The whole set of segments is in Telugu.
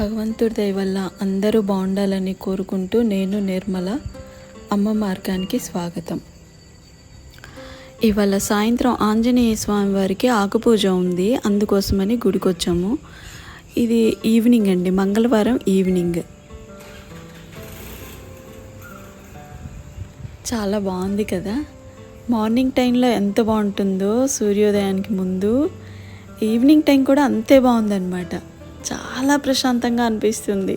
భగవంతుడి దయ వల్ల అందరూ బాగుండాలని కోరుకుంటూ నేను నిర్మల అమ్మ మార్గానికి స్వాగతం. ఇవాళ సాయంత్రం ఆంజనేయ స్వామి వారికి ఆకుపూజ ఉంది. అందుకోసమని గుడికొచ్చాము. ఇది ఈవినింగ్ అండి. మంగళవారం ఈవినింగ్. చాలా బాగుంది కదా. మార్నింగ్ టైంలో ఎంత బాగుంటుందో సూర్యోదయానికి ముందు. ఈవినింగ్ టైం కూడా అంతే బాగుందన్నమాట. చాలా ప్రశాంతంగా అనిపిస్తుంది.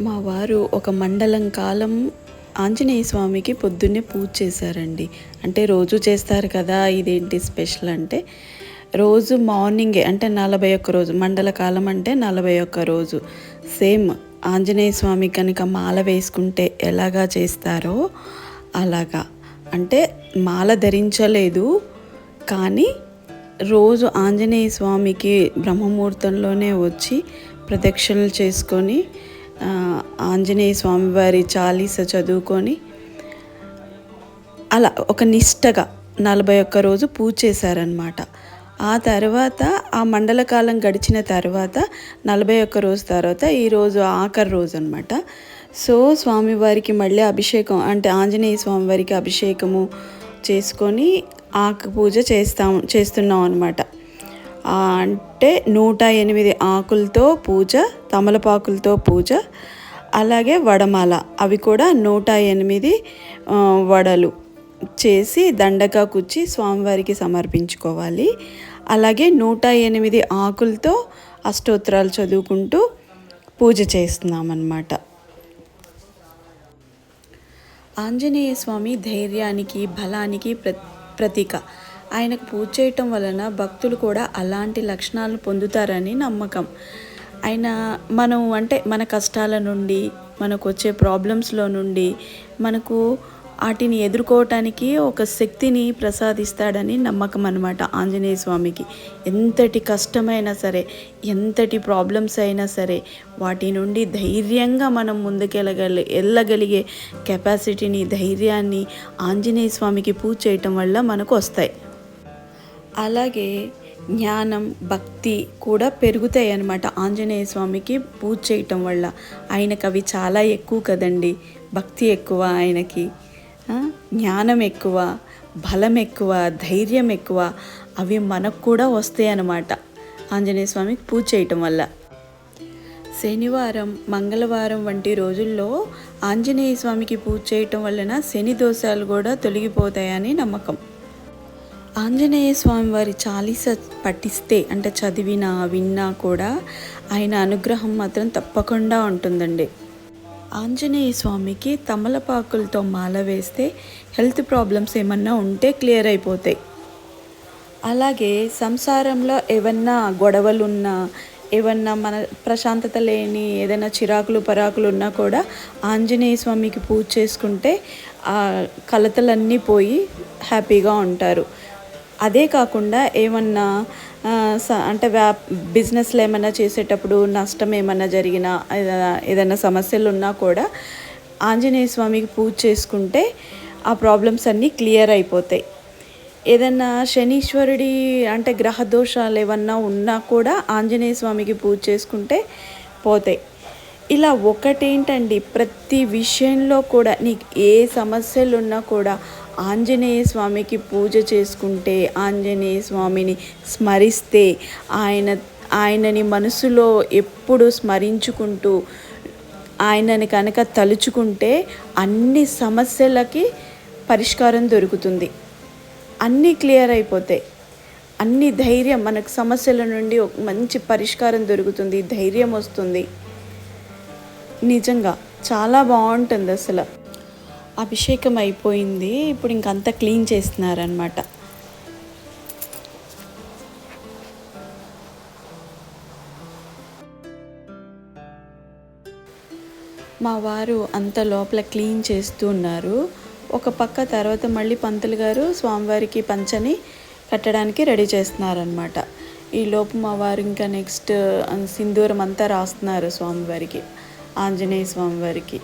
మా వారు ఒక మండలం కాలం ఆంజనేయ స్వామికి పొద్దున్నే పూజ చేశారండి. అంటే రోజు చేస్తారు కదా ఇదేంటి స్పెషల్ అంటే రోజు మార్నింగే అంటే నలభై ఒక్క రోజు మండల కాలం అంటే నలభై ఒక్క రోజు. సేమ్ ఆంజనేయ స్వామి కనుక మాల వేసుకుంటే ఎలాగా చేస్తారో అలాగా. అంటే మాల ధరించలేదు కానీ రోజు ఆంజనేయ స్వామికి బ్రహ్మముహూర్తంలోనే వచ్చి ప్రదక్షిణలు చేసుకొని ఆంజనేయ స్వామి వారి చాలీస చదువుకొని అలా ఒక నిష్టగా నలభై ఒక్క రోజు పూజ చేశారనమాట ఆ తర్వాత ఆ మండల కాలం గడిచిన తర్వాత నలభై ఒక్క రోజు తర్వాత ఈరోజు ఆఖరి రోజు అనమాట సో స్వామివారికి మళ్ళీ అభిషేకం అంటే ఆంజనేయ స్వామివారికి అభిషేకము చేసుకొని ఆకు పూజ చేస్తాం చేస్తున్నాం అనమాట అంటే నూట ఎనిమిది ఆకులతో పూజ తమలపాకులతో పూజ అలాగే వడమాల. అవి కూడా నూట ఎనిమిది వడలు చేసి దండగా కుచ్చి స్వామివారికి సమర్పించుకోవాలి. అలాగే నూట ఎనిమిది ఆకులతో అష్టోత్తరాలు చదువుకుంటూ పూజ చేస్తున్నామన్నమాట ఆంజనేయ స్వామి ధైర్యానికి బలానికి ప్రతి ప్రతీక. ఆయనకు పూజ చేయటం వలన భక్తులు కూడా అలాంటి లక్షణాలను పొందుతారని నమ్మకం. ఆయన మనం అంటే మన కష్టాల నుండి మనకు వచ్చే ప్రాబ్లమ్స్లో నుండి మనకు వాటిని ఎదుర్కోవటానికి ఒక శక్తిని ప్రసాదిస్తాడని నమ్మకం అనమాట ఆంజనేయ స్వామికి. ఎంతటి కష్టమైనా సరే ఎంతటి ప్రాబ్లమ్స్ అయినా సరే వాటి నుండి ధైర్యంగా మనం ముందుకెళ్ళగలి వెళ్ళగలిగే కెపాసిటీని ధైర్యాన్ని ఆంజనేయ స్వామికి పూజ చేయటం వల్ల మనకు వస్తాయి. అలాగే జ్ఞానం భక్తి కూడా పెరుగుతాయి అన్నమాట ఆంజనేయ స్వామికి పూజ చేయటం వల్ల. ఆయనకు అవి చాలా ఎక్కువ కదండి. భక్తి ఎక్కువ ఆయనకి. జ్ఞానం ఎక్కువ బలం ఎక్కువ ధైర్యం ఎక్కువ అవి మనకు కూడా వస్తాయి అన్నమాట ఆంజనేయ స్వామికి పూజ చేయటం వల్ల. శనివారం మంగళవారం వంటి రోజుల్లో ఆంజనేయ స్వామికి పూజ చేయటం వలన శని దోషాలు కూడా తొలగిపోతాయని నమ్మకం. ఆంజనేయ స్వామి వారి చాలీస పఠిస్తే అంటే చదివినా విన్నా కూడా ఆయన అనుగ్రహం మాత్రం తప్పకుండా ఉంటుందండి. ఆంజనేయ స్వామికి తమలపాకులతో మాల వేస్తే హెల్త్ ప్రాబ్లమ్స్ ఏమన్నా ఉంటే క్లియర్ అయిపోతాయి. అలాగే సంసారంలో ఏమన్నా గొడవలున్నా ఏమన్నా మన ప్రశాంతత లేని ఏదైనా చిరాకులు పరాకులు ఉన్నా కూడా ఆంజనేయ స్వామికి పూజ చేసుకుంటే ఆ కలతలన్నీ పోయి హ్యాపీగా ఉంటారు. అదే కాకుండా ఏమన్నా అంటే వ్యా బిజినెస్లో ఏమైనా చేసేటప్పుడు నష్టం ఏమైనా జరిగినా ఏదైనా- ఏదైనా సమస్యలు ఉన్నా కూడా ఆంజనేయ స్వామికి పూజ చేసుకుంటే ఆ ప్రాబ్లమ్స్ అన్నీ క్లియర్ అయిపోతాయి. ఏదన్నా శనీశ్వరుడి అంటే గ్రహ దోషాలు ఏమన్నా ఉన్నా కూడా ఆంజనేయ స్వామికి పూజ చేసుకుంటే పోతాయి. ఇలా ఒకటేంటండి ప్రతి విషయంలో కూడా నీకు ఏ సమస్యలు ఉన్నా కూడా ఆంజనేయ స్వామికి పూజ చేసుకుంటే ఆంజనేయ స్వామిని స్మరిస్తే ఆయన ఆయనని మనసులో ఎప్పుడు స్మరించుకుంటూ ఆయనని కనుక తలుచుకుంటే అన్ని సమస్యలకి పరిష్కారం దొరుకుతుంది. అన్నీ క్లియర్ అయిపోతాయి. అన్ని ధైర్యం మనకు సమస్యల నుండి ఒక మంచి పరిష్కారం దొరుకుతుంది ధైర్యం వస్తుంది. నిజంగా చాలా బాగుంటుంది అసలు. అభిషేకం అయిపోయింది. ఇప్పుడు ఇంకంతా క్లీన్ చేస్తున్నారనమాట మా వారు అంత లోపల క్లీన్ చేస్తూ ఉన్నారు. ఒక పక్క తర్వాత మళ్ళీ పంతులు గారు స్వామివారికి పంచని కట్టడానికి రెడీ చేస్తున్నారనమాట ఈ లోపు మా వారు ఇంకా నెక్స్ట్ సింధూరం అంతా రాస్తున్నారు స్వామివారికి ఆంజనేయ స్వామివారికి.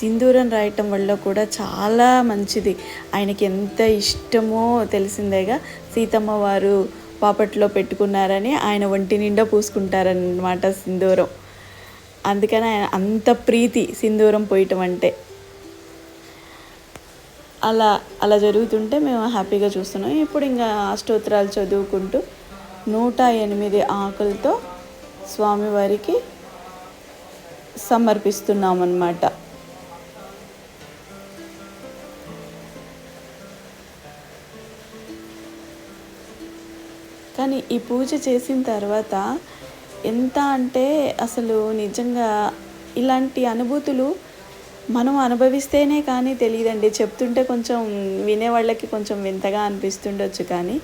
సింధూరం రాయటం వల్ల కూడా చాలా మంచిది. ఆయనకి ఎంత ఇష్టమో తెలిసిందేగా సీతమ్మ వారు పాపట్లో పెట్టుకున్నారని ఆయన ఒంటి నిండా పూసుకుంటారనమాట సింధూరం. అందుకని ఆయన అంత ప్రీతి సింధూరం పోయటం అంటే. అలా అలా జరుగుతుంటే మేము హ్యాపీగా చూస్తున్నాం. ఇప్పుడు ఇంకా అష్టోత్తరాలు చదువుకుంటూ నూట ఎనిమిది ఆకులతో స్వామివారికి సమర్పిస్తున్నాం కానీ ఈ పూజ చేసిన తర్వాత ఎంత అంటే అసలు నిజంగా ఇలాంటి అనుభూతులు మనం అనుభవిస్తేనే కానీ తెలియదండి. చెప్తుంటే కొంచెం వినేవాళ్ళకి కొంచెం వింతగా అనిపిస్తుండొచ్చు కానీ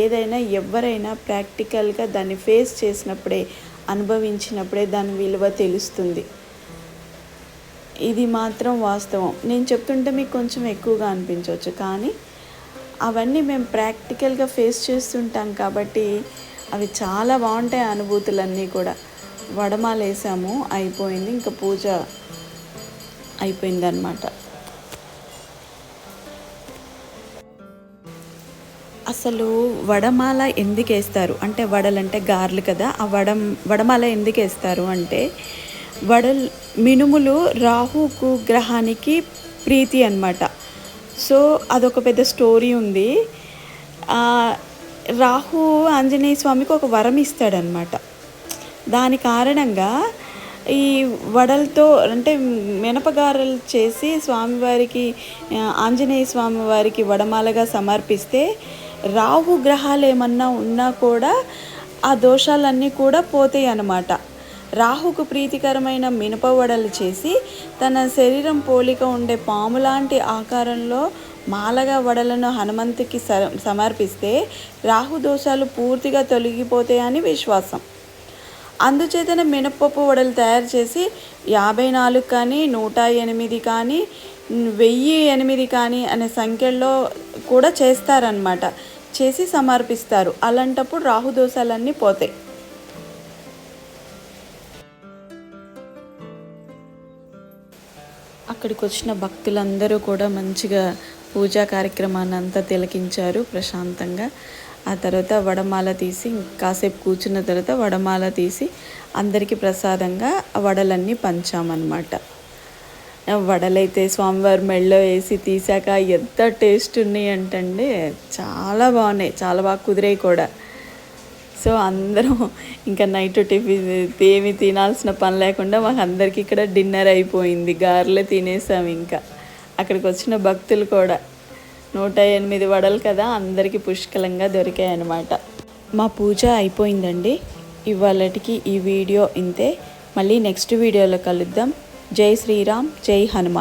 ఏదైనా ఎవరైనా ప్రాక్టికల్గా దాన్ని ఫేస్ చేసినప్పుడే అనుభవించినప్పుడే దాని విలువ తెలుస్తుంది. ఇది మాత్రం వాస్తవం. నేను చెప్తుంటే మీకు కొంచెం ఎక్కువగా అనిపించవచ్చు కానీ అవన్నీ మేము ప్రాక్టికల్గా ఫేస్ చేస్తుంటాం కాబట్టి అవి చాలా బాగుంటాయి అనుభూతులన్నీ కూడా. వడమాల వేసాము అయిపోయింది. ఇంకా పూజ అయిపోయిందనమాట అసలు వడమాల ఎందుకు వేస్తారు? అంటే వడలంటే గార్లు కదా. ఆ వడం వడమాల ఎందుకు వేస్తారు అంటే వడల్ మినుములు రాహుకు గ్రహానికి ప్రీతి అన్నమాట. సో అదొక పెద్ద స్టోరీ ఉంది. రాహు ఆంజనేయ స్వామికి ఒక వరం ఇస్తాడనమాట దాని కారణంగా ఈ వడలతో అంటే మినపగారలు చేసి స్వామివారికి ఆంజనేయ స్వామి వారికి వడమాలగా సమర్పిస్తే రాహు గ్రహాలు ఏమన్నా ఉన్నా కూడా ఆ దోషాలన్నీ కూడా పోతాయి అన్నమాట రాహుకు ప్రీతికరమైన మినప వడలు చేసి తన శరీరం పోలిక ఉండే పాము లాంటి ఆకారంలో మాలగా వడలను హనుమంతుకి స- సమర్పిస్తే రాహు దోషాలు పూర్తిగా తొలగిపోతాయని విశ్వాసం. అందుచేతన మినపప్పు వడలు తయారు చేసి యాభై నాలుగు కానీ నూట ఎనిమిది కానీ వెయ్యి ఎనిమిది కానీ అనే సంఖ్యల్లో కూడా చేస్తారనమాట చేసి సమర్పిస్తారు. అలాంటప్పుడు రాహు దోషాలన్నీ పోతాయి. అక్కడికి వచ్చిన భక్తులందరూ కూడా మంచిగా పూజా కార్యక్రమాన్ని అంతా తిలకించారు ప్రశాంతంగా. ఆ తర్వాత వడమాల తీసి కాసేపు కూర్చున్న తర్వాత వడమాల తీసి అందరికీ ప్రసాదంగా వడలన్నీ పంచామన్నమాట. వడలైతే స్వామివారి మెళ్ళో వేసి తీసాక ఎంత టేస్ట్ ఉన్నాయి అంటే చాలా బాగున్నాయి. చాలా బాగా కుదిరాయి కూడా. సో అందరం ఇంకా నైట్ టిఫిన్ ఏమి తినాల్సిన పని లేకుండా మాకు అందరికీ ఇక్కడ డిన్నర్ అయిపోయింది. గారెలే తినేసాం ఇంకా. అక్కడికి వచ్చిన భక్తులు కూడా. నూట ఎనిమిది వడలు కదా అందరికీ పుష్కలంగా దొరికాయి అన్నమాట మా పూజ అయిపోయిందండి. ఇవాళటికి ఈ వీడియో ఇంతే. మళ్ళీ నెక్స్ట్ వీడియోలో కలుద్దాం. జై శ్రీరామ్ జై హనుమాన్.